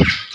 you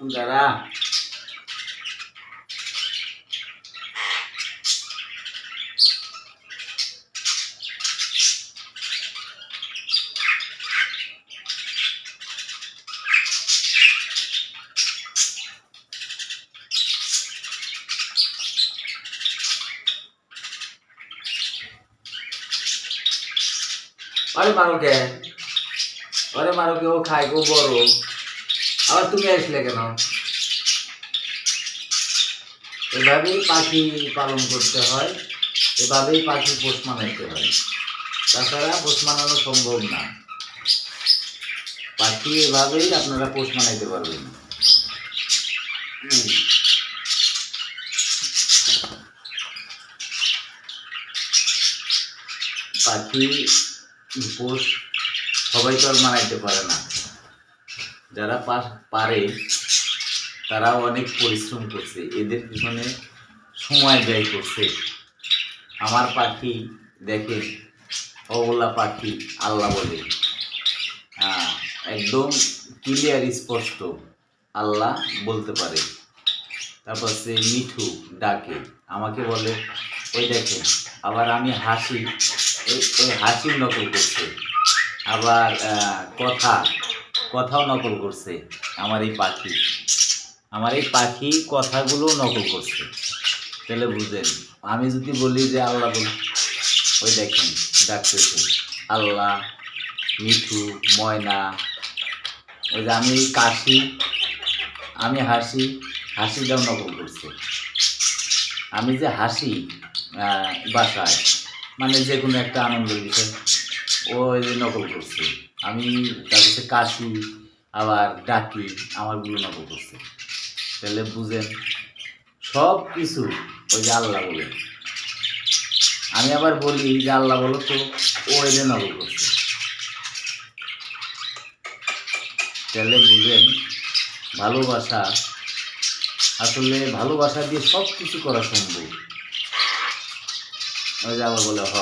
যারা আরে মারো কে? আরে মারো কে ও খায় গো বড়। আবার তুমি আসলে কেন? এভাবেই পাখি পালন করতে হয়, এভাবেই পাখি পোষ মানাইতে হয়। তাছাড়া পোষ মানানো সম্ভব না। পাখি এভাবেই আপনারা পোষ মানাইতে পারবেন। পাখি পোষ সবাই তো আর মানাইতে পারে না। যারা পারে তারাও অনেক পরিশ্রম করছে। এদের পিছনে সময় ব্যয় করছে। আমার পাখি দেখে অবলা পাখি আল্লাহ বলে। হ্যাঁ, একদম ক্লিয়ার স্পষ্ট আল্লাহ বলতে পারে। তারপর সে মিঠু ডাকে আমাকে বলে ওই দেখেন আবার আমি হাসি ওই হাসির নকল করছে। আবার কথা কথাও নকল করছে আমার এই পাখি। আমার এই পাখি কথাগুলো নকল করছে। তাহলে বুঝেন, আমি যদি বলি যে আল্লাহ বল, ওই দেখেন, ডাকতেছে, আল্লাহ, মিঠু, ময়না, ওই যে আমি কাশি, আমি হাসি, হাসিটাও নকল করছে। আমি যে হাসি বাসায় মানে যে কোনো একটা আনন্দের বিষয় ও এই যে নকল করছে। আমি তার কাছে কাশি, আবার ডাকি আমারগুলো নকল করছে তাহলে বুঝেন সব কিছু ওই যে আল্লাহ বলে। আমি আবার বলি যে আল্লাহ বলো তো, ও যে নকল করছে তাহলে বুঝেন, ভালোবাসা, আসলে ভালোবাসা দিয়ে সব কিছু করা সম্ভব। ওই যে আবার বলে হ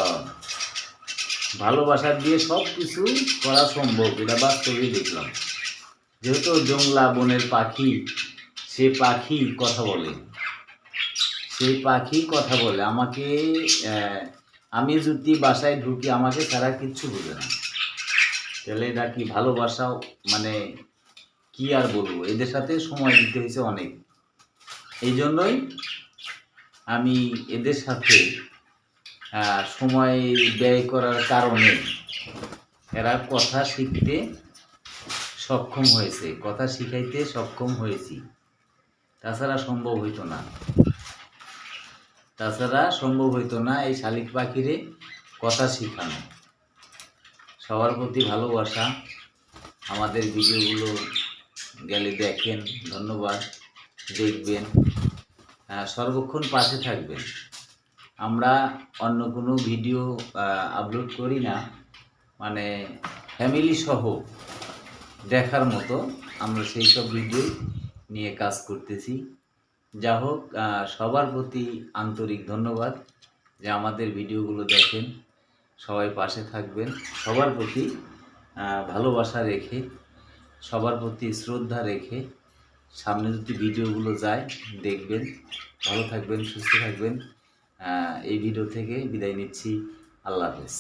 ভালোবাসা দিয়ে সব কিছু করা সম্ভব, এটা বাস্তবেই দেখলাম। যেহেতু জংলা বনের পাখি, সে পাখি কথা বলে। সেই পাখি কথা বলে। আমাকে আমি যদি বাসায় ঢুকি, আমাকে তারা কিচ্ছু বোঝে না। তাহলে এটা কি ভালোবাসা? মানে কি আর বলব? এদের সাথে সময় দিতে হয়েছে অনেক। এই জন্যই আমি এদের সাথে সময় ব্যয় করার কারণে এরা কথা শিখতে সক্ষম হয়েছে, কথা শিখাইতে সক্ষম হয়েছি। তাছাড়া সম্ভব হইতো না। তাছাড়া সম্ভব হইতো না এই শালিক পাখিরে কথা শিখানো। সবার প্রতি ভালোবাসা। আমাদের ভিডিওগুলো গেলে দেখেন, ধন্যবাদ, দেখবেন। সর্বক্ষণ পাশে থাকবেন। আমরা অন্য কোনো ভিডিও আপলোড করি না। মানে ফ্যামিলি সহ দেখার মতো আমরা সেই সব ভিডিও নিয়ে কাজ করতেছি। যা হোক সবার প্রতি আন্তরিক ধন্যবাদ যে আমাদের ভিডিওগুলো দেখেন। সবাই পাশে থাকবেন। সবার প্রতি ভালোবাসা রেখে, সবার প্রতি শ্রদ্ধা রেখে সামনে যদি ভিডিওগুলো যায়, দেখবেন। ভালো থাকবেন, সুস্থ থাকবেন। এই ভিডিও থেকে বিদায় নিচ্ছি। আল্লাহ হাফেজ।